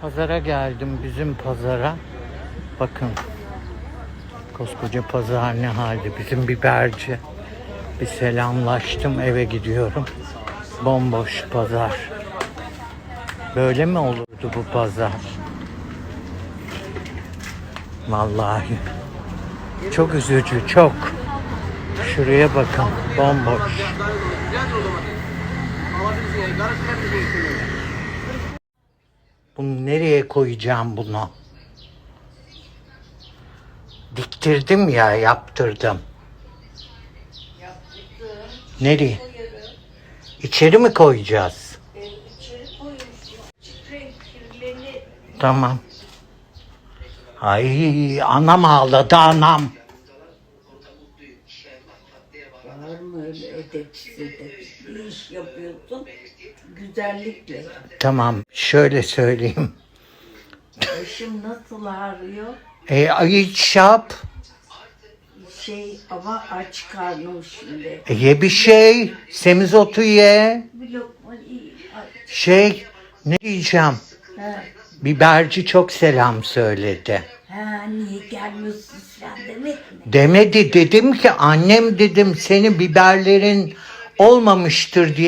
Pazara geldim bizim pazara. Bakın. Koskoca pazar ne halde bizim biberci. Bir selamlaştım eve gidiyorum. Bomboş pazar. Böyle mi olurdu bu pazar? Vallahi. Çok üzücü, çok. Şuraya bakın, bomboş. Bunu nereye koyacağım bunu? Diktirdim ya, yaptırdım. Nereye? İçeri mi koyacağız? Tamam. Ay anam ağladı anam. Var mı öyle edepsiz edepsiz bir iş yapıyorsun güzellikle. Tamam şöyle söyleyeyim. Başım nasıl ağrıyor? E, iç yap. Şey ama aç karnım şimdi. E, ye bir şey. Semizotu ye. Bir lokma iyi. Şey ne diyeceğim? Ha, Biberci çok selam söyledi. Demedi. Dedim ki annem dedim senin biberlerin olmamıştır diye